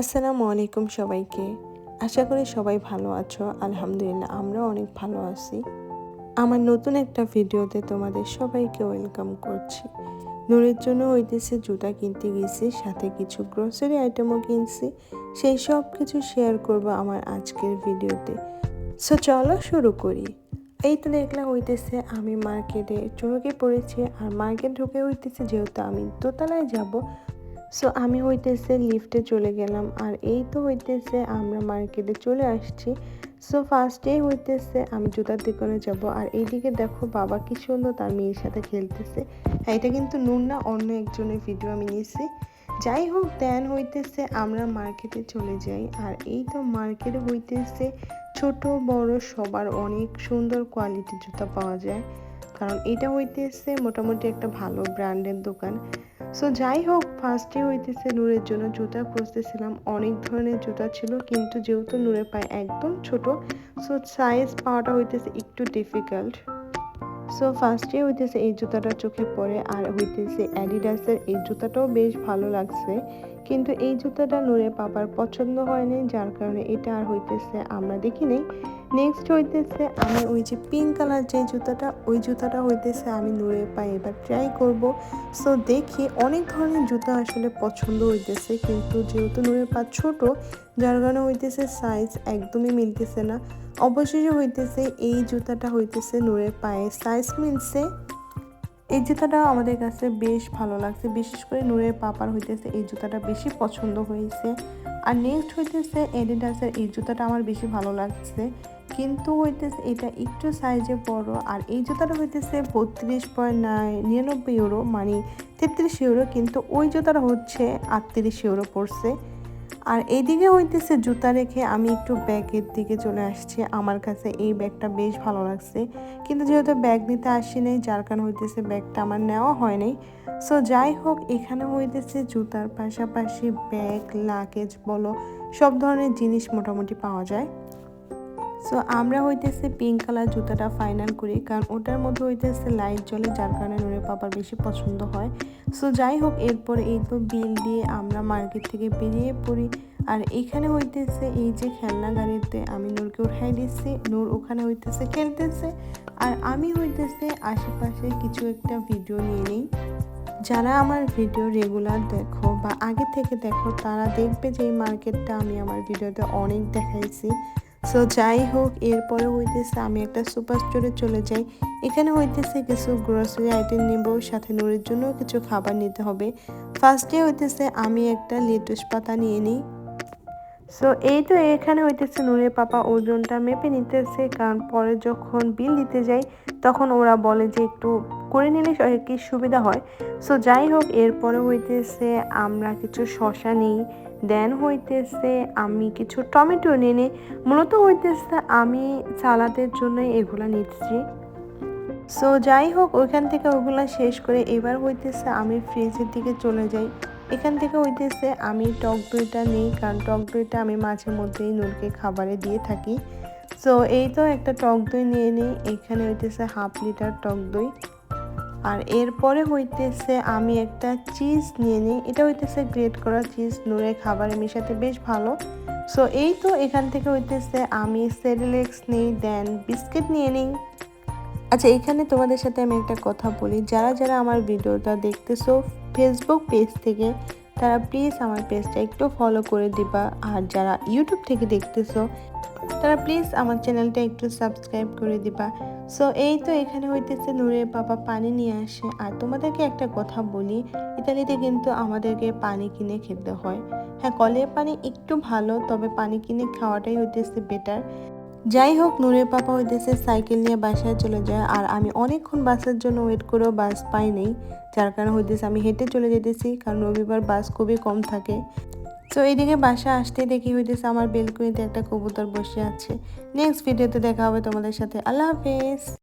আসসালামু আলাইকুম সবাইকে। আশা করি সবাই ভালো আছো। আলহামদুলিল্লাহ আমরা অনেক ভালো আছি। আমার নতুন একটা ভিডিওতে তোমাদের সবাইকে ওয়েলকাম করছি। নূরের জন্য হইতেছে জুতা কিনতে গেছি, সাথে কিছু গ্রোসারি আইটেমও কিনছি। সেই সব কিছু শেয়ার করব আমার আজকের ভিডিওতে। সো চলো শুরু করি। এই তো দেখলাম হইতেছে আমি মার্কেটে চোখে পড়েছি, আর মার্কেট ঢুকে হইতেছে যেহেতু আমি দোতলায় যাব সো আমি হইতেছে লিফটে চলে গেলাম। আর এই তো হইতেছে আমরা মার্কেটে চলে আসছি। সো ফার্স্টেই হইতেছে আমি জুতার দোকানে যাব। আর এইদিকে দেখো বাবা কি সুন্দর তার মেয়ের সাথে খেলতেছে। হ্যাঁ এটা কিন্তু নুন না, অন্য একজনের ভিডিও আমি নিয়েছি। যাই হোক দেন হইতেছে আমরা মার্কেটে চলে যাই। আর এই তো মার্কেটে হইতেছে ছোট, বড়, সবার অনেক সুন্দর কোয়ালিটির জুতা পাওয়া যায়। কারণ এটা হইতেছে মোটামুটি একটা ভালো ব্র্যান্ডের দোকান। সো যাই হোক ফার্স্টে হইতেছে নূরের জন্য জুতা খুঁজতেছিলাম। অনেক ধরনের জুতা ছিল, কিন্তু যেহেতু নূরের পায়ে একদম ছোট সো সাইজ পাওয়াটা হইতেছে একটু ডিফিকাল্ট সো ফার্স্টে হইতেছে এই জুতাটা চোখে পড়ে, আর হইতেছে অ্যাডিডাসের এই জুতাটাও বেশ ভালো লাগছে। কিন্তু এই জুতাটা নূরে পাপার পছন্দ হয়নি, যার কারণে এটা আর হইতেছে আমরা দেখি নেই। নেক্সট হইতেছে আমি ওই যে পিঙ্ক কালার যে জুতাটা, ওই জুতাটা হইতেছে আমি নূরে পাই এবার ট্রাই করব। সো দেখি অনেক ধরনের জুতা আসলে পছন্দ হইতেছে, কিন্তু যেহেতু নূরের পা ছোট, যার কারণে হইতেছে সাইজ একদমই মিলতেছে না। অবশেষে হইতেছে এই জুতাটা হইতেছে নূরের পায়ে। সাইজ মিলছে এই জুতাটা আমাদের কাছে বেশ ভালো লাগছে। বিশেষ করে নূরের পাপার হইতেছে এই জুতাটা বেশি পছন্দ হয়েছে। আর নেক্সট হইতেছে এডিডাসের এই জুতাটা আমার বেশি ভালো লাগছে। কিন্তু হইতেছে এটা একটু সাইজে বড়। আর এই জুতাটা হইতেছে বত্রিশ পয়েন্ট নিরানব্বই ইউরো মানে তেত্রিশ ইউরো কিন্তু ওই জুতাটা হচ্ছে আটত্রিশ ইউরো পড়ছে। আর এইদিকে হইতেছে জুতা রেখে আমি একটু ব্যাগের দিকে চলে আসছি। আমার কাছে এই ব্যাগটা বেশ ভালো লাগছে। কিন্তু যেহেতু ব্যাগ নিতে আসি নাই, যার কারণ হইতেছে ব্যাগটা আমার নেওয়া হয় নাই। সো যাই হোক, এখানে হইতেছে জুতার পাশাপাশি ব্যাগ লাগেজ বলো, সব ধরনের জিনিস মোটামুটি পাওয়া যায়। সো আমরা হইতেছে পিঙ্ক কালার জুতাটা ফাইনাল করি, কারণ ওটার মধ্যে হইতেছে লাইট জ্বলে, যার কারণে নুরে পাপার বেশি পছন্দ হয়। সো যাই হোক, এরপর এই তো বিল দিয়ে আমরা মার্কেট থেকে বেরিয়ে পড়ি। আর এখানে হইতেছে এই যে খেলনা গাড়িতে আমি নূরকে উঠাই দিচ্ছি। নূর ওখানে হইতেছে খেলতেছে। আর আমি হইতেছে আশেপাশে কিছু একটা ভিডিও নিয়ে নিই। যারা আমার ভিডিও রেগুলার দেখো বা আগে থেকে দেখো, তারা দেখবে যে এই মার্কেটটা আমি আমার ভিডিওতে অনেক দেখাইছি। সো যাই হোক এরপরে হইতেছে আমি একটা সুপার স্টোরে চলে যাই। এখানে হইতেছে কিছু গ্রোসারি আইটেম নিব, সাথে নুরের জন্য কিছু খাবার নিতে হবে। ফার্স্টে হইতেছে আমি একটা লেটুস পাতা নিয়ে নিই। সো এই তো এখানে হইতেছে নুরের পাপা ওজনটা মেপে নিতেছে, কারণ পরে যখন বিল দিতে যাই, তখন ওরা বলে যে একটু করে নিলে কি সুবিধা হয়। সো যাই হোক, এরপরে হইতেছে আমরা কিছু শশা নিই দেন হইতেছে আমি কিছু টমেটো নিয়ে নিই মূলত হইতেছে আমি সালাদের জন্য এগুলা নিচ্ছি। সো যাই হোক, ওইখান থেকে ওগুলা শেষ করে এবার হইতেছে আমি ফ্রিজের দিকে চলে যাই। এখান থেকে হইতেছে, আমি টক দইটা নিই, কারণ টক দইটা আমি মাঝে মধ্যেই নুরকে খাবারে দিয়ে থাকি। সো এই তো একটা টক দই নিয়ে নিই, এখানে হইতেছে হাফ লিটার টক দই। আর এরপরে হইতেছে আমি একটা চিজ নিয়ে নিই, এটা হইতেছে গ্রেট করা চিজ নুরে খাবারে মেশাতে বেশ ভালো। সো এই তো এখান থেকে হইতেছে আমি সেরিলেক্স নিই, দেন বিস্কিট নিয়ে নিই। আচ্ছা এখানে তোমাদের সাথে আমি একটা কথা বলি। যারা যারা আমার ভিডিওটা দেখতেছো ফেসবুক পেজ থেকে, তারা প্লিজ আমার পেজটা একটু ফলো করে দিবা। আর যারা ইউটিউব থেকে দেখতেছো, তারা প্লিজ আমার চ্যানেলটা একটু সাবস্ক্রাইব করে দিবা। সো এই তো এখানে হইতেছে নূরের বাবা পানি নিয়ে আসে। আর তোমাদেরকে একটা কথা বলি, ইতালিতে কিন্তু আমাদেরকে পানি কিনে খেতে হয়। হ্যাঁ কলের পানি একটু ভালো, তবে পানি কিনে খাওয়াটাই হইতেছে বেটার যাই হোক নূরের পাপা ওই দেশে সাইকেল নিয়ে বাসায় চলে যায় আর আমি অনেকক্ষণ বাসের জন্য ওয়েট করেও বাস পাই নেই। যার কারণে হইতেছে আমি হেঁটে চলে যেতেছি, কারণ রবিবার বাস খুবই কম থাকে। তো এইদিকে বাসা আসতে দেখি হইতেছে আমার বেলকুনিতে একটা কবুতর বসে আছে। নেক্সট ভিডিওতে দেখা হবে তোমাদের সাথে। আল্লাহ হাফেজ।